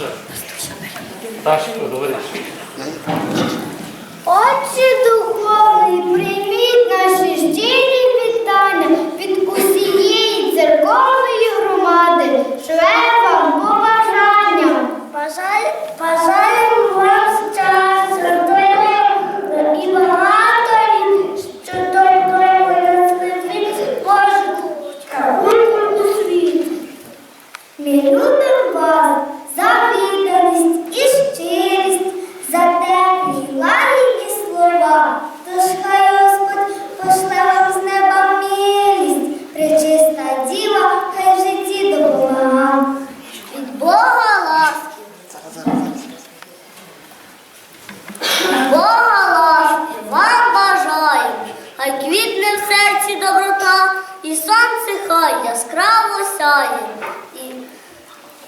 Все. Ташко, говориш. Отче духовний, прийміть наші щирі вітання від усієї церковної громади. Шле вам побажання. Бажаю, бажаємо вам щастя, здоров'я і багато літ, що той наслідить Божу у світ. Ми любимо вас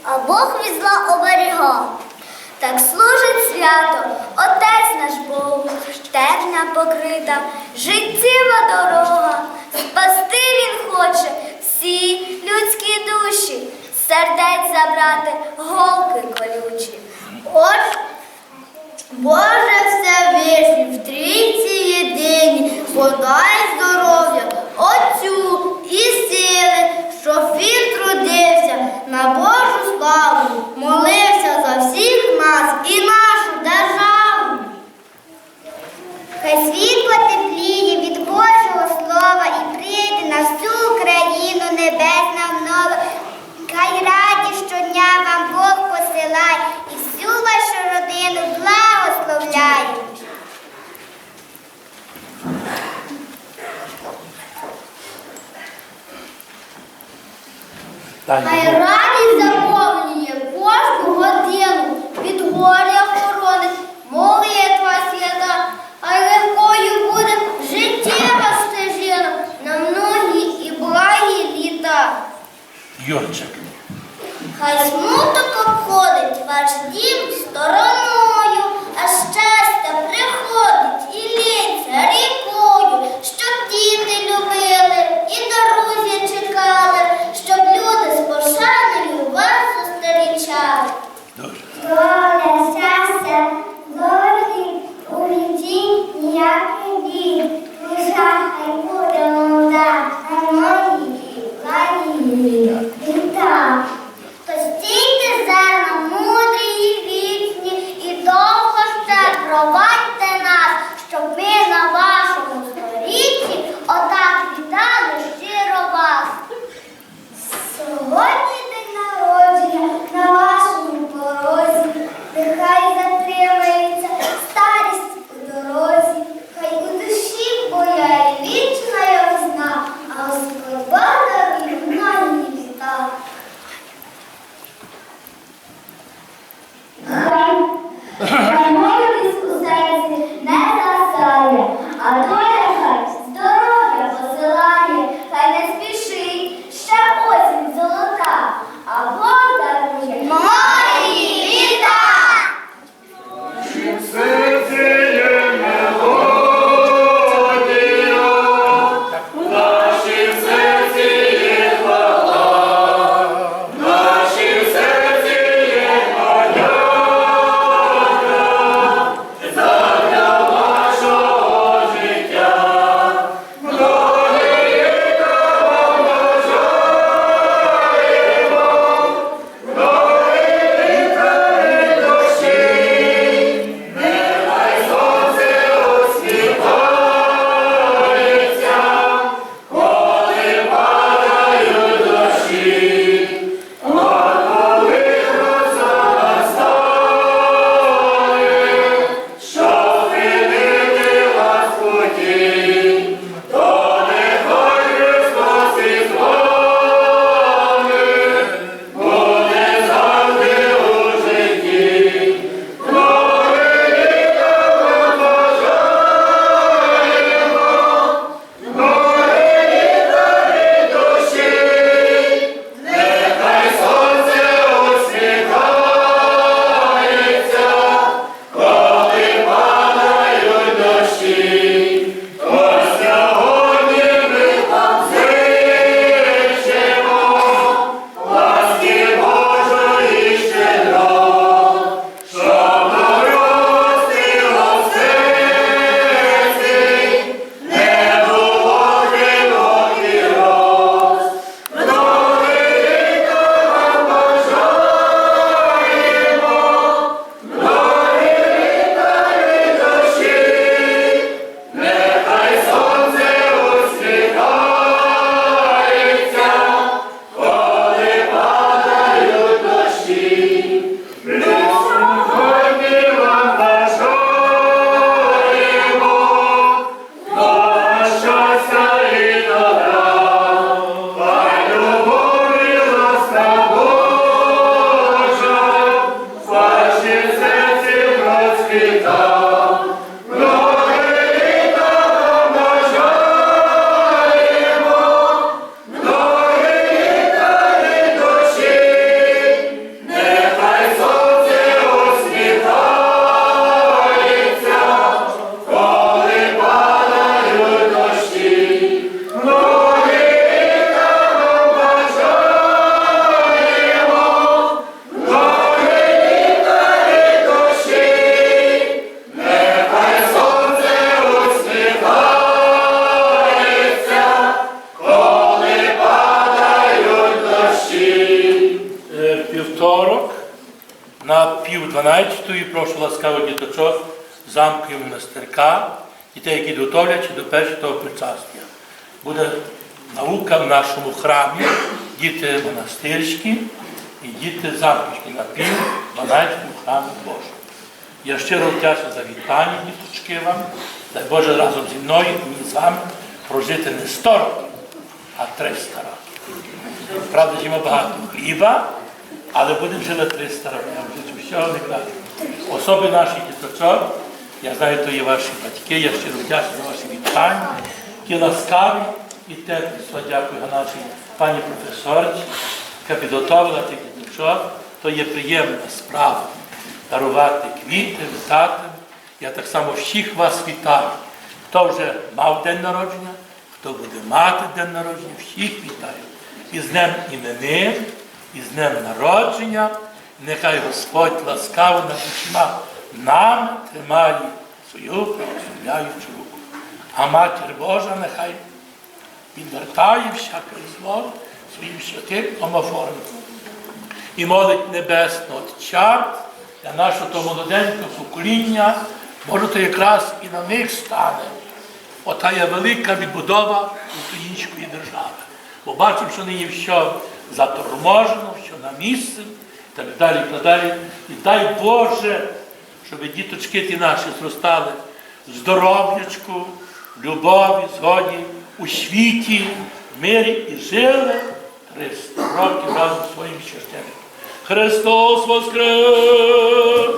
а Бог від зла оберіга. Так служить свято, Отець наш Бог, стежня покрита, життєва дорога, спасти Він хоче всі людські душі, сердець забрати голки колючі. От Боже Всевишній, в трійці єдині, подай здоров'я, Отцю і сили, щоб він трудився на Божу славу, молився за всіх нас і нашу державу. Хай світ потепліє від Божого слова і прийде на всю Україну небесна мнова. Хай раді щодня вам Бог посилає і всю вашу родину благословляє. Хай Таня, пів 12 прошу ласкаво діточок замків і монастирка, дітей, які готовляться до першого причастя. Буде наука в нашому храмі, діти монастирські і діти замківські на пів 12 храмі Божому. Я щиро вдячний за вітання, діточки вам, дай Боже разом зі мною і з вами прожити не 100 років, а 300 років. Правда, зімо багато хліба але будемо жити 300 років. Не кажу. Особи наших діточок, я знаю, то є ваші батьки, я щиро вдячний за ваші вітання, які ласкаві і теплі. Дякую нашій пані професорці, яка підготовила тих діточок. То є приємна справа дарувати квіти, вітати. Я так само всіх вас вітаю. Хто вже мав день народження, хто буде мати день народження, всіх вітаю. І з днем іменин, і з днем народження. Нехай Господь ласкаво над усіма нами тримає свою благословляючу руку. А Матір Божа нехай відвертає всяке зло своїм святим омофором і молить Небесного Отця для нашого того молоденького покоління, може, то якраз і на них стане. Ота є велика відбудова української держави. Бо бачимо, що нині все заторможено, що на місці, і так далі, і так далі. І дай Боже, щоб діточки ті наші зростали здоров'ячку, любові, згоді, у світі, мирі і жили 300 років разом своїм священником. Христос воскрес!